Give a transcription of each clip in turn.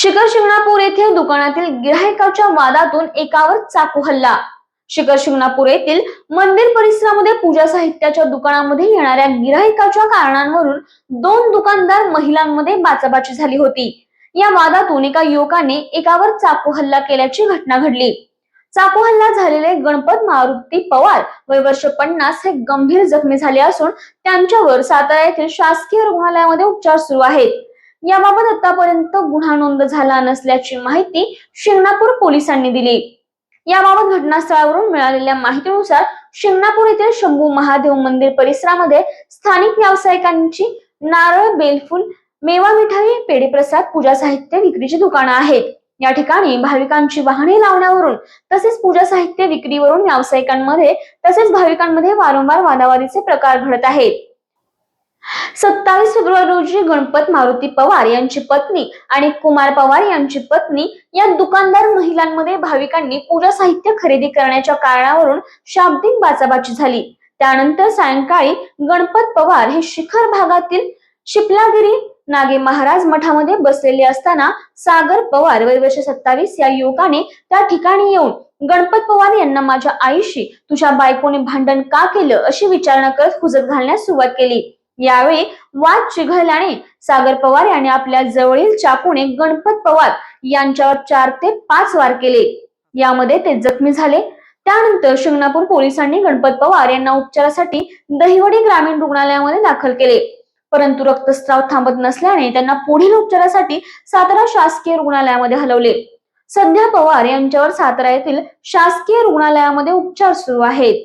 शिखर शिंगणापूर येथे दुकानातील गिराहिकाच्या वादातून एकावर चाकू हल्ला. शिखर शिंगणापूर येथील मंदिर परिसरामध्ये पूजा साहित्याच्या दुकानामध्ये येणाऱ्या गिराहिकाच्या कारणांवरून दोन दुकानदार महिलांमध्ये बाचाबाची झाली होती. या वादातून एका युवकाने एकावर चाकू हल्ला केल्याची घटना घडली. चाकू हल्ला झालेले गणपत मारुती पवार वय वर्ष पन्नास हे गंभीर जखमी झाले असून त्यांच्यावर सातारा येथील शासकीय रुग्णालयामध्ये उपचार सुरू आहेत. याबाबत आतापर्यंत गुन्हा नोंद झाला नसल्याची माहिती शिंगणापूर पोलिसांनी दिली. याबाबत घटनास्थळावरून मिळालेल्या माहितीनुसार शिंगणापूर येथील शंभू महादेव मंदिर परिसरामध्ये स्थानिक व्यावसायिकांची नारळ बेलफूल मेवा मिठाई पेढे प्रसाद पूजा साहित्य विक्रीची दुकानं आहेत. या ठिकाणी भाविकांची वाहने लावण्यावरून तसेच पूजा साहित्य विक्रीवरून व्यावसायिकांमध्ये तसेच भाविकांमध्ये वारंवार वादावादीचे प्रकार घडत आहेत. सत्तावीस फेब्रुवारी रोजी गणपत मारुती पवार यांची पत्नी आणि कुमार पवार यांची पत्नी या दुकानदार महिलांमध्ये भाविकांनी पूजा साहित्य खरेदी करण्याच्या कारणावरून शाब्दिक बाचाबाची झाली. त्यानंतर सायंकाळी गणपत पवार हे शिखर भागातील शिपलागिरी नागे महाराज मठामध्ये बसलेले असताना सागर पवार वय सत्तावीस या युवकाने त्या ठिकाणी येऊन गणपत पवार यांना माझ्या आईशी तुझ्या बायकोने भांडण का केलं? अशी विचारणा करत हुजत घालण्यास सुरुवात केली. यावेळी वाद चिघळल्याने सागर पवार यांनी आपल्या जवळील चाकूने गणपत पवार यांच्यावर चार ते पाच वार केले. यामध्ये ते जखमी झाले. त्यानंतर शिंगणापूर पोलिसांनी गणपत पवार यांना उपचारासाठी दहिवडी ग्रामीण रुग्णालयामध्ये दाखल केले. परंतु रक्तस्राव थांबत नसल्याने त्यांना पुढील उपचारासाठी सातारा शासकीय रुग्णालयामध्ये हलवले. सध्या पवार यांच्यावर सातारा येथील शासकीय रुग्णालयामध्ये उपचार सुरू आहेत.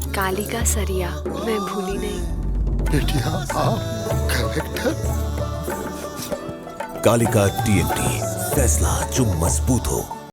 कालिका सरिया मैं भूली नहीं। बेटिया आप कलेक्टर कालिका टीएनटी फैसला जो मज़बूत हो।